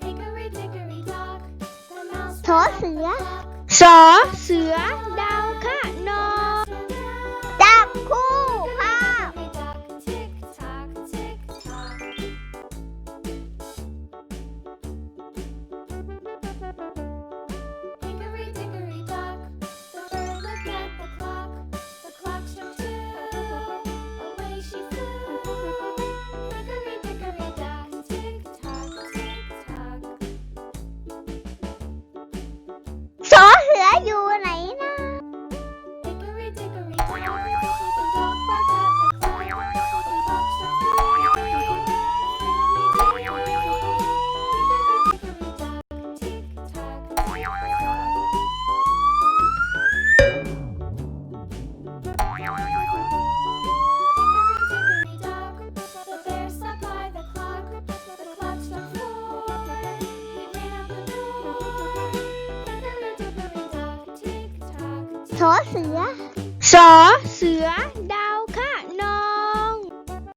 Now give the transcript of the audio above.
Hickory dickory Saw. Saw. สอเสือ สอเสือ